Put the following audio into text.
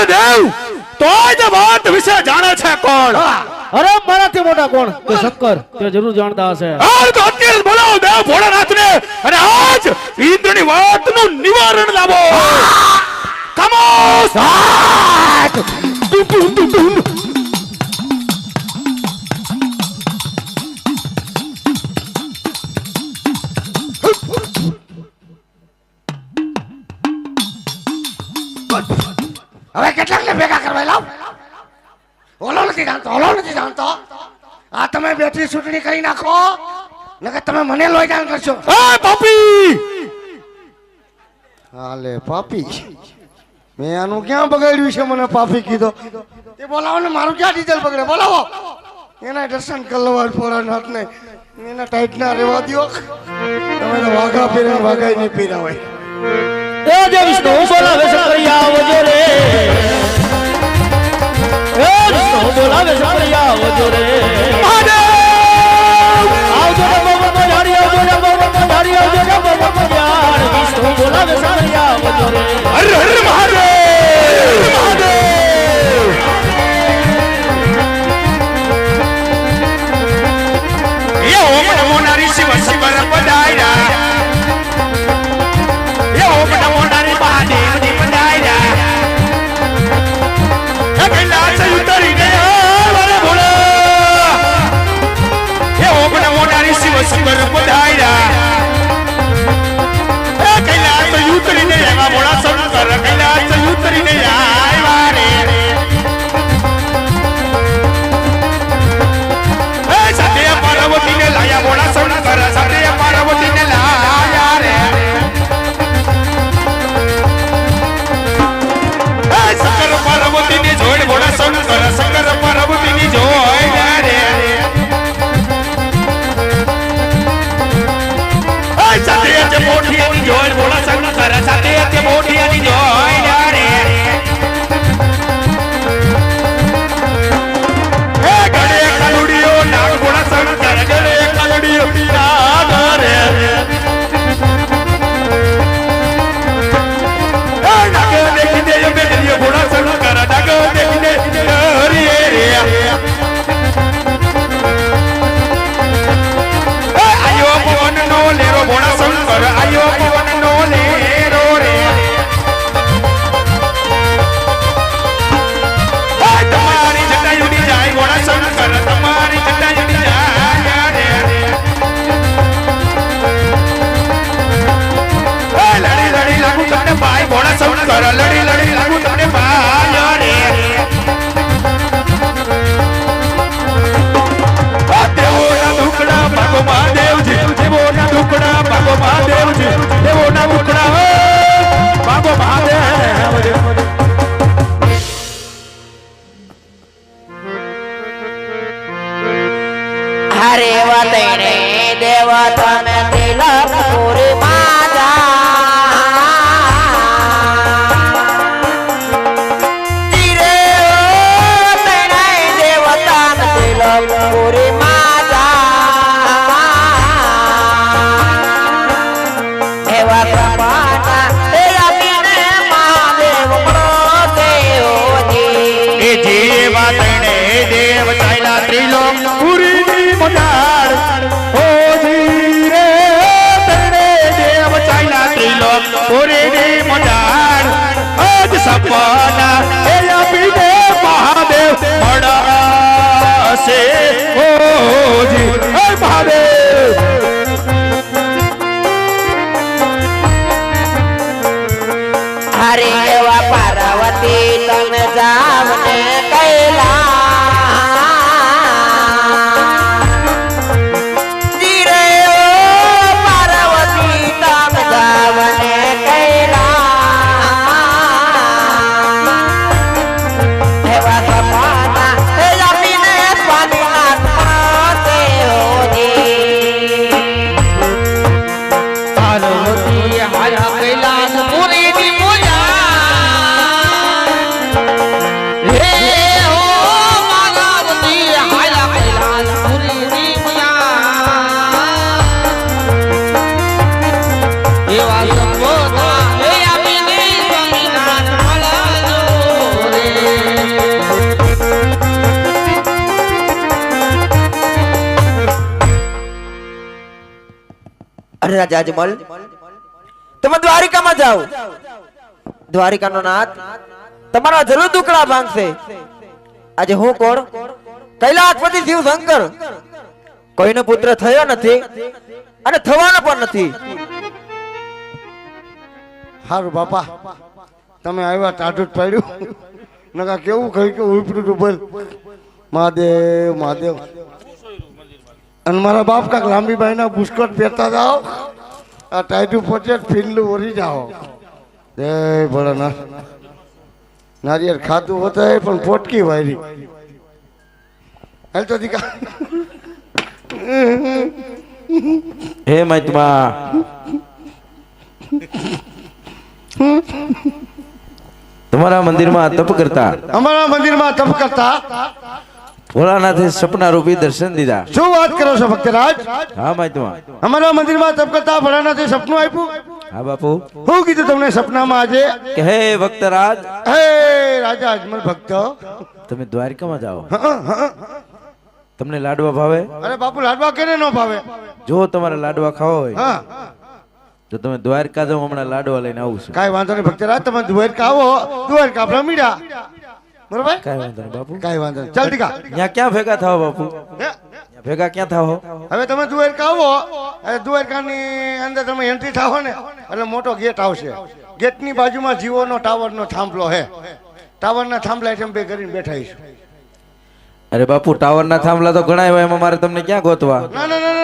અરે દેવ. તોય તે વાત વિશે જાણે છે કોણ? અરે મારાથી મોટા કોણ? તે શક્કર તે જરૂર જાણતા હશે. હાલ તો અત્યારે જ બોલાવો દેવ ભોળાનાથને અને આજ ઇન્દ્રની વાતનું નિવારણ લાવો. કમોસ ટુમ ટુમ ટુમ લાવ ઓલો નથી જાણતો ઓલો નથી જાણતો. આ તમે બેટરી ચૂંટણી કરી નાખો નકર તમે મને લોહી દાન કરશો. એ પાપી! હાલે પાપી. મેં આનું ક્યાં બગાડ્યું છે મને પાપી કીધો? એ બોલાવો ને મારું ક્યાં ડીઝલ બગડે? બોલાવો. એના દર્શન કરવા ફોરા નાથ ને એના ટાઈટ ના રેવા દ્યો. તમે તો વાઘા પહેરીને વાઘા નહીં પહેર્યા હોય. એ જે વિષ્ણુ બોલાવે શકરિયા આવજો રે. એ વિષ્ણુ બોલાવે શકરિયા આવજો રે આવજો આજ સપના એ આપીને મહાદેવ મળશે ઓ રાજા અજમલ તમે દ્વારિકામાં જાઓ. દ્વારિકાનો નાથ તમારા જરૂર દુકડા ભાંગશે આજે હું કોણ? કૈલાસપતિ શિવ શંકર કોઈનો પુત્ર થયો નથી અને થવાનો પણ નથી. સારું બાપા, તમે આવ્યા ટાઢું પાડ્યું. નકા કેવું કહ્યું કે ઉપડું તું બોલ. મહાદેવ મહાદેવ. અને મારા બાપ કાંક લાંબીબાઈના બુસ્કોટ પહેરતા જાઓ. આ ટાઈટું પહોંચે ફીલ્ડ ઓરી જાઓ. જય ભોળાનાથ. નારિયેળ ખાધું હોતા પણ પોટકી વાયરી. હાલ તો દીકા હે મૈતમા તમારા મંદિરમાં તપ કરતા? અમારા મંદિરમાં તપ કરતા? ભોળાનાથે સપના રૂપી દર્શન દીધા. શું વાત કરો છો ભક્તરાજ? હા મહાત્મા અમારા મંદિરમાં તપ કરતા ભોળાનાથે સપનું આપ્યું? હા બાપુ. હું કીધું તમને સપનામાં આજે? હે ભક્તરાજ. હે રાજા અજમલ ભક્ત. તમે દ્વારકામાં જાઓ. તમને લાડવા ભાવે? અરે બાપુ લાડવા કેને ન ભાવે? જો તમારે લાડવા ખાવા હોય તો તમે દ્વારકા જાઓ હમણાં લાડવા લઈને આવું છું. કાંઈ વાંધો નહીં ભક્તરાજ તમે દ્વારકા આવો. દ્વારકા આપણા મીડા. બરોબર? કાઈ વાંધો નહીં બાપુ. કાઈ વાંધો નહીં. જલ્દી કા ત્યાં ક્યાં ભેગા થાવ બાપુ? ભેગા ક્યાં થાવ હવે તમે દ્વારકા આવો. દ્વારકાની અંદર તમે એન્ટ્રી થાવ ને એટલે મોટો ગેટ આવશે. ગેટની બાજુમાં જીઓનો ટાવરનો થાંભલો હે. ટાવરના થાંભલા બે કરીને બેઠા છું અરે બાપુ ટાવરના થાંભલા તો ઘણા હોય એમાં મારે તમને ક્યાં ગોતવા? ના ના ના